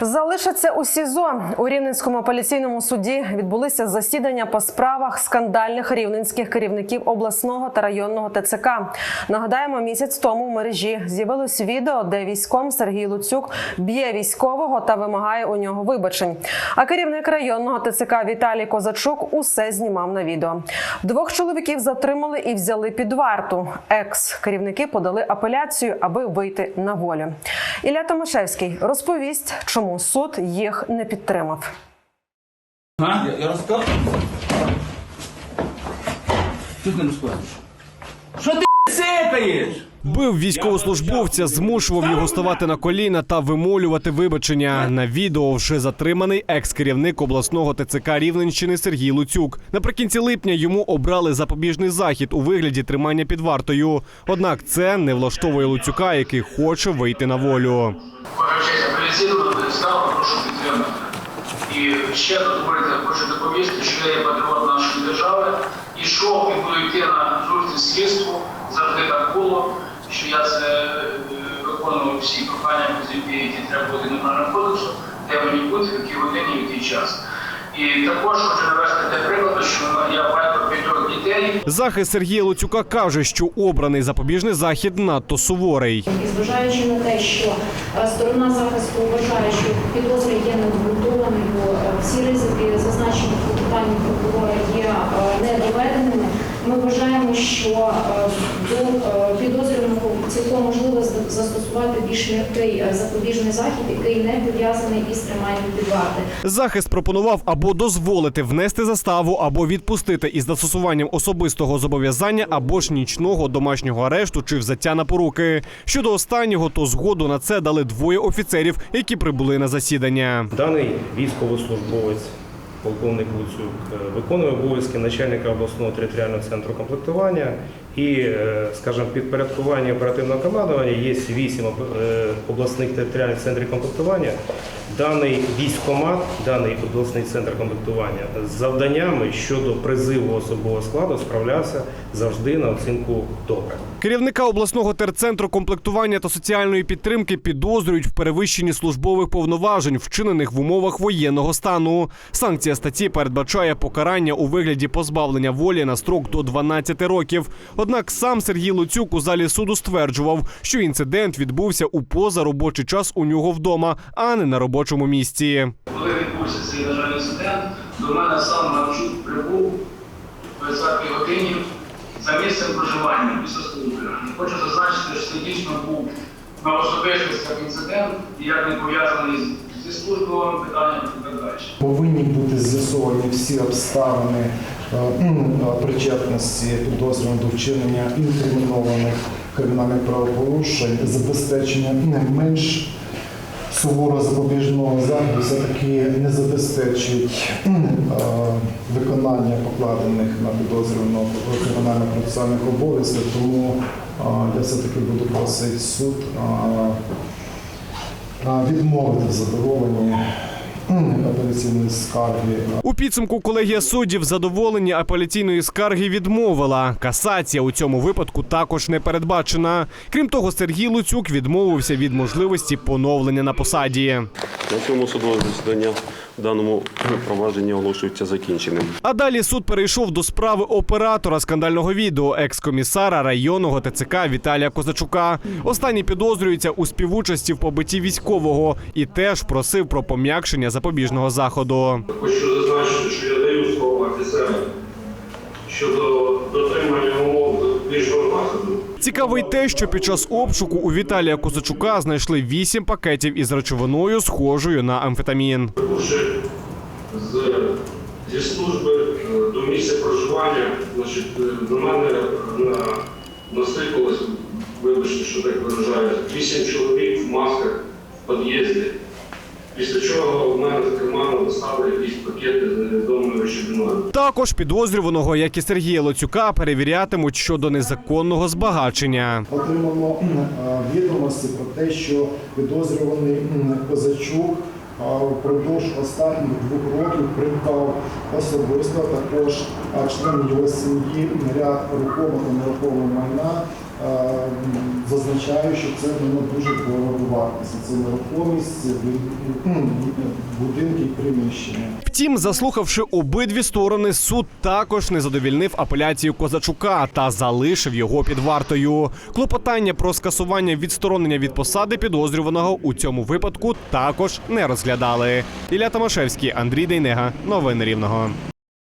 Залишаться у СІЗО у Рівненському апеляційному суді відбулися засідання по справах скандальних рівненських керівників обласного та районного ТЦК. Нагадаємо, місяць тому в мережі з'явилось відео, де військом Сергій Луцюк б'є військового та вимагає у нього вибачень. А керівник районного ТЦК Віталій Козачук усе знімав на відео. Двох чоловіків затримали і взяли під варту. Екс-керівники подали апеляцію, аби вийти на волю. Ілля Томашевський розповість, чому суд їх не підтримав. А? Я, я розказую. Ти не розказуєш? Що ти сикаєш? Бив військовослужбовця, змушував його ставати на коліна та вимолювати вибачення. На відео вже затриманий екс-керівник обласного ТЦК Рівненщини Сергій Луцюк. Наприкінці липня йому обрали запобіжний захід у вигляді тримання під вартою. Однак це не влаштовує Луцюка, який хоче вийти на волю. І ще говорити, хочу доповісти, що я є патріот нашої держави. І що і буду йти на зустріч слідству, завжди так було, що я це е, виконував всі прохання, які які треба бути на кодексу, де мені бути, в якій годині, в який час. І також хочу навести те приклад, що я батько п'ятьох дітей. Захист Сергія Луцюка каже, що обраний запобіжний захід надто суворий. І зважаючи на те, що е, сторона захисту вважає, що підозри є необґрунтованою, е, всі ризики, зазначені в клопотанні прокурора, є недоведеними, ми вважаємо, що до підозрюваного цілком можливо застосувати більш м'який е, запобіжний захід, який не пов'язаний із триманням під варти. Захист пропонував або дозволити внести заставу, або відпустити із застосуванням особистого зобов'язання, або ж нічного домашнього арешту чи взяття на поруки. Щодо останнього, то згоду на це дали двоє офіцерів, які прибули на засідання. Даний військовослужбовець, полковник Луцюк, е, виконує обов'язки начальника обласного територіального центру комплектування і, е, скажімо, підпорядкування оперативного командування є вісім е, обласних територіальних центрів комплектування. Даний військкомат, даний обласний центр комплектування з завданнями щодо призиву особового складу справлявся завжди на оцінку добре. Керівника обласного терцентру комплектування та соціальної підтримки підозрюють в перевищенні службових повноважень, вчинених в умовах воєнного стану. Санкція статті передбачає покарання у вигляді позбавлення волі на строк до 12 років. Однак сам Сергій Луцюк у залі суду стверджував, що інцидент відбувся у позаробочий час у нього вдома, а не на робочому місці. Коли відбувся цей на жаль інцидент, до мене сам Марчук прибув 20 годині за місцем проживання після служби. Хочу зазначити, що це дійсно був на особистостях інцидент, ніяк не пов'язаний з- зі службовими питаннями і так далі. Повинні бути з'ясовані всі обставини причетності підозрюваних до вчинення інкримінованих кримінальних правопорушень, забезпечення не менш суворо запобіжного заходу все-таки не забезпечують е, виконання покладених на підозрюваного кримінально-процесуальних обов'язків, тому е, я все-таки буду просити суд е, е, відмовити в задоволенні апеляційної скарги. У підсумку колегія суддів задоволені апеляційної скарги відмовила. Касація у цьому випадку також не передбачена. Крім того, Сергій Луцюк відмовився від можливості поновлення на посаді. На цьому судове засідання в даному провадженні оголошується закінченим. А далі суд перейшов до справи оператора скандального відео, екс-комісара районного ТЦК Віталія Козачука. Останній підозрюється у співучасті в побитті військового і теж просив про пом'якшення запобіжного заходу. Хочу зазначити, що я даю слово офіцерам щодо дотримання умов більшого заходу. Цікаво й те, що під час обшуку у Віталія Козачука знайшли вісім пакетів із речовиною, схожою на амфетамін. Прибувши з, зі служби е, до місця проживання, значить, е, до мене на, насипалось, вибачте, що так виражаю, вісім чоловік в масках в під'їзді. Після чого в мене з карману достали якісь пакети з невідомою речовиною. Також підозрюваного, як і Сергія Лоцюка, перевірятимуть щодо незаконного збагачення. Отримано е, відомості про те, що підозрюваний Козачук е, впродовж останніх двох років придбав особисто також е, членам його сім'ї ряд рухомого та нерухомого майна зазначаю, що це воно дуже вартість. Це нерухомість, бу- будинки приміщення. Втім, заслухавши обидві сторони, суд також не задовільнив апеляцію Козачука та залишив його під вартою. Клопотання про скасування відсторонення від посади підозрюваного у цьому випадку також не розглядали. Ілля Томашевський, Андрій Дейнега. Новини Рівного.